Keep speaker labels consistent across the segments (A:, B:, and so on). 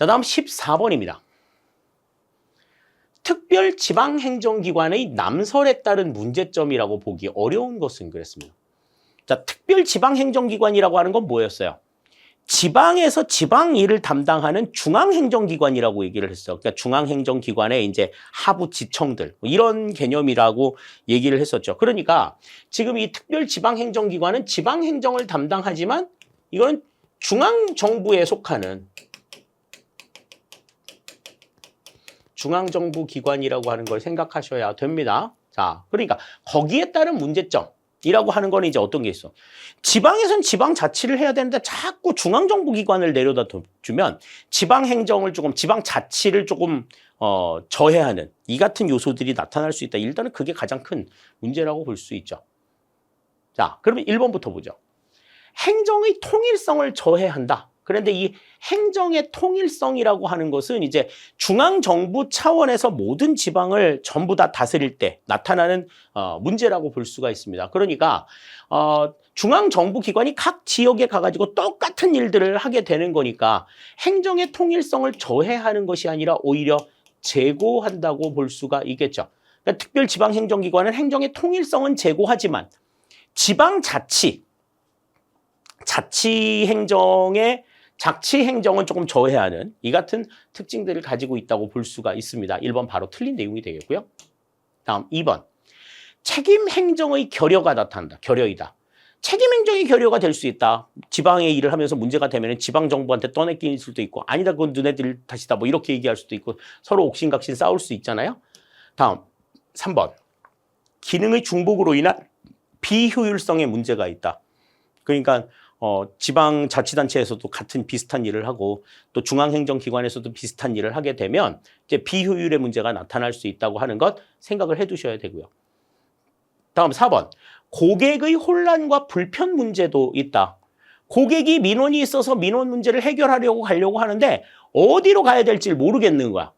A: 자, 다음 14번입니다. 특별 지방행정기관의 남설에 따른 문제점이라고 보기 어려운 것은 그랬습니다. 자, 특별 지방행정기관이라고 하는 건 뭐였어요? 지방에서 지방 일을 담당하는 중앙행정기관이라고 얘기를 했어요. 그러니까 중앙행정기관의 이제 하부 지청들 뭐 이런 개념이라고 얘기를 했었죠. 그러니까 지금 이 특별 지방행정기관은 지방행정을 담당하지만 이거는 중앙정부에 속하는 중앙정부 기관이라고 하는 걸 생각하셔야 됩니다. 자, 그러니까 거기에 따른 문제점. 이라고 하는 거는 이제 어떤 게 있어? 지방에선 지방 자치를 해야 되는데 자꾸 중앙정부 기관을 내려다 주면 지방 행정을 조금 지방 자치를 조금 어, 저해하는 이 같은 요소들이 나타날 수 있다. 일단은 그게 가장 큰 문제라고 볼 수 있죠. 자, 그러면 1번부터 보죠. 행정의 통일성을 저해한다. 그런데 이 행정의 통일성이라고 하는 것은 이제 중앙정부 차원에서 모든 지방을 전부 다 다스릴 때 나타나는 어, 문제라고 볼 수가 있습니다. 그러니까 어, 중앙정부 기관이 각 지역에 가가지고 똑같은 일들을 하게 되는 거니까 행정의 통일성을 저해하는 것이 아니라 오히려 제고한다고 볼 수가 있겠죠. 그러니까 특별지방행정기관은 행정의 통일성은 제고하지만 지방자치, 자치행정의 자치행정은 조금 저해하는 이 같은 특징들을 가지고 있다고 볼 수가 있습니다. 1번 바로 틀린 내용이 되겠고요. 다음 2번. 책임 행정의 결여가 나타난다. 결여이다. 책임 행정의 결여가 될 수 있다. 지방의 일을 하면서 문제가 되면 지방 정부한테 떠넘길 수도 있고 아니다 그건 너네들 탓이다 뭐 이렇게 얘기할 수도 있고 서로 옥신각신 싸울 수 있잖아요. 다음 3번. 기능의 중복으로 인한 비효율성의 문제가 있다. 그러니까 어, 지방 자치단체에서도 같은 비슷한 일을 하고 또 중앙행정기관에서도 비슷한 일을 하게 되면 이제 비효율의 문제가 나타날 수 있다고 하는 것 생각을 해 두셔야 되고요. 다음 4번. 고객의 혼란과 불편 문제도 있다. 고객이 민원이 있어서 민원 문제를 해결하려고 가려고 하는데 어디로 가야 될지 모르겠는 거야.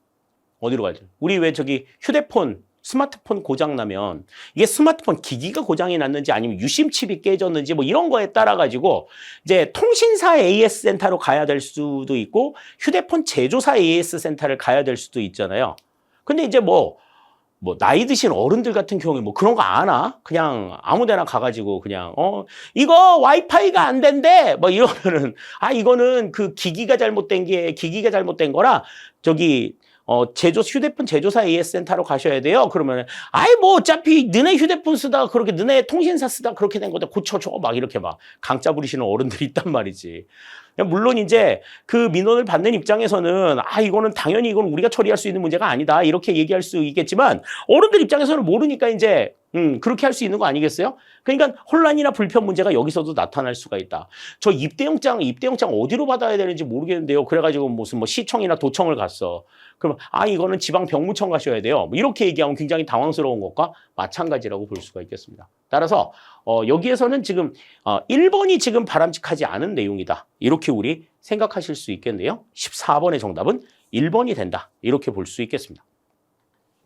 A: 어디로 가야 돼? 우리 왜 저기 휴대폰 스마트폰 고장 나면 이게 스마트폰 기기가 고장이 났는지 아니면 유심 칩이 깨졌는지 뭐 이런 거에 따라 가지고 이제 통신사 AS 센터로 가야 될 수도 있고 휴대폰 제조사 AS 센터를 가야 될 수도 있잖아요. 근데 이제 뭐뭐 나이 드신 어른들 같은 경우에 뭐 그런 거 아나? 그냥 아무데나 가가지고 그냥 어 이거 와이파이가 안 된대 뭐 이러면은 아 이거는 그 기기가 잘못된 게 기기가 잘못된 거라 저기 어, 제조, 휴대폰 제조사 AS 센터로 가셔야 돼요. 그러면, 아이, 뭐, 어차피 너네 휴대폰 쓰다가 그렇게, 너네 통신사 쓰다가 그렇게 된 거다. 고쳐줘. 막 이렇게 막 강짜 부리시는 어른들이 있단 말이지. 물론 이제 그 민원을 받는 입장에서는 아 이거는 당연히 이건 우리가 처리할 수 있는 문제가 아니다 이렇게 얘기할 수 있겠지만 어른들 입장에서는 모르니까 이제 음 그렇게 할 수 있는 거 아니겠어요? 그러니까 혼란이나 불편 문제가 여기서도 나타날 수가 있다. 저 입대영장 입대영장 어디로 받아야 되는지 모르겠는데요. 그래가지고 무슨 뭐 시청이나 도청을 갔어. 그러면 아 이거는 지방 병무청 가셔야 돼요. 뭐 이렇게 얘기하면 굉장히 당황스러운 것과 마찬가지라고 볼 수가 있겠습니다. 따라서 어, 여기에서는 지금 어, 1번이 지금 바람직하지 않은 내용이다. 이렇게 우리 생각하실 수 있겠네요. 14번의 정답은 1번이 된다. 이렇게 볼 수 있겠습니다.